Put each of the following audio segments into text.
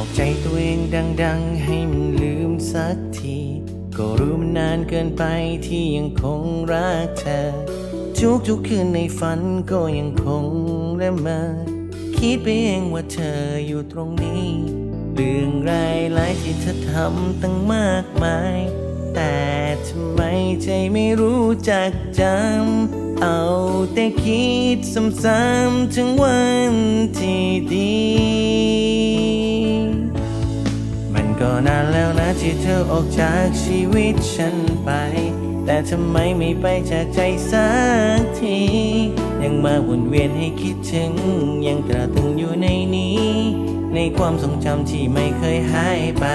บอกใจตัวเองดังๆ ให้มันลืมสักที ก็รู้มันนานเกินไปที่ยังคงรักเธอ ทุกทุกๆคืนในฝันก็ยังคงและมอคิดไปเองว่าเธออยู่ตรงนี้ เรื่องรายหลายที่เธอทำตั้งมากมาย แต่ทำไมใจไม่รู้จักจำเอาแต่คิดซ้ำๆถึงวันที่ดี มันานแล้วนะที่เธอออกจากชีวิตฉันไป แต่ทำไมไม่ไปจากใจสักที ยังมาวนเวียนให้คิดถึง ยังตราตรึงอยู่ในนี้ ในความทรงจำที่ไม่เคยหายไป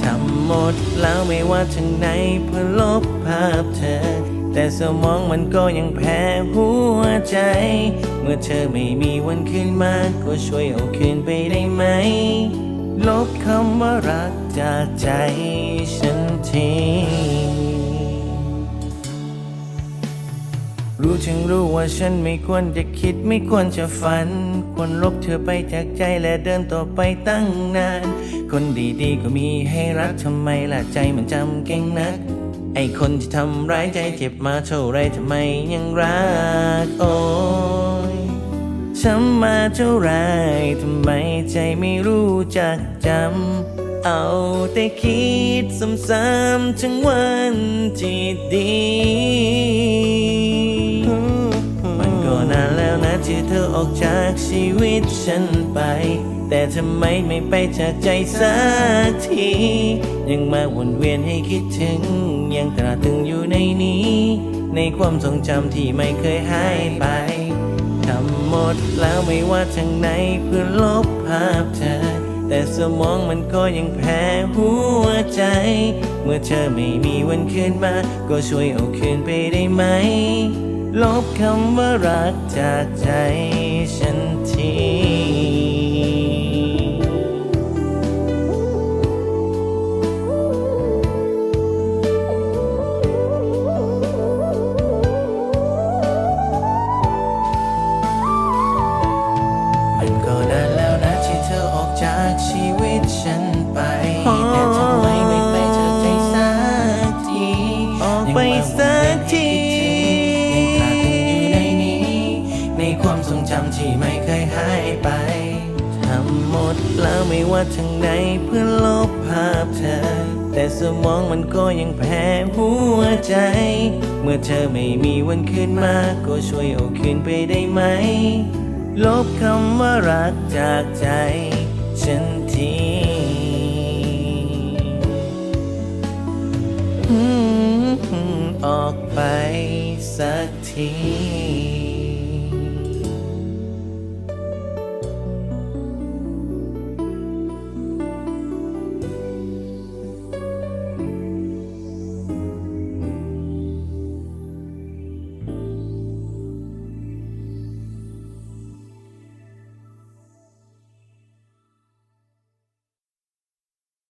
ทำหมดแล้วไม่ว่าทางไหนเพื่อลบภาพเธอ แต่สมองมันก็ยังแพ้หัวใจ เมื่อเธอไม่มีวันคืนมาก็ช่วยเอาคืนไปได้ไหม ลบคำว่ารักจากใจฉันทีรู้ถึงรู้ว่าฉันไม่ควรจะคิดไม่ควรจะฝัน ควรลบเธอไปจากใจและเดินต่อไปตั้งนาน คนดีๆก็มีให้รักทำไมล่ะใจมันจำเก่งนัก ไอคนที่ทำร้ายใจเจ็บมาเท่าไรทำไมยังรักโอ้ เท่าไรทำไมใจไม่รู้จักจำ เอาแต่คิดซ้ำๆถึงวันที่ดี มันก็นานแล้วนะที่เธอออกจากชีวิตฉันไป แต่ทำไมไม่ไปจากใจสักที ยังมาวนเวียนให้คิดถึง ยังตราตรึงอยู่ในนี้ ในความทรงจำที่ไม่เคยหายไป ทำหมดแล้วไม่ว่าทางไหนเพื่อลบภาพเธอ แต่สมองมันก็ยังแพ้หัวใจ เมื่อเธอไม่มีวันคืนมา ก็ช่วยเอาคืนไปได้ไหม ลบคำว่ารักจากใจฉันที นานแล้วนะที่เธอออกจากชีวิตฉันไป แต่ทำไมไม่ไปจากใจสักทีออกไปสักทียังตราตรึงอยู่ในนี้ในความทรงจำที่ไม่เคยหายไปทำหมดแล้วไม่ว่าทางไหนเพื่อลบภาพเธอ แต่สมองมันก็ยังแพ้หัวใจ เมื่อเธอไม่มีวันคืนมาก็ช่วยเอาคืนไปได้ไหม ลบคำว่ารักจากใจฉันทีออกไปสักที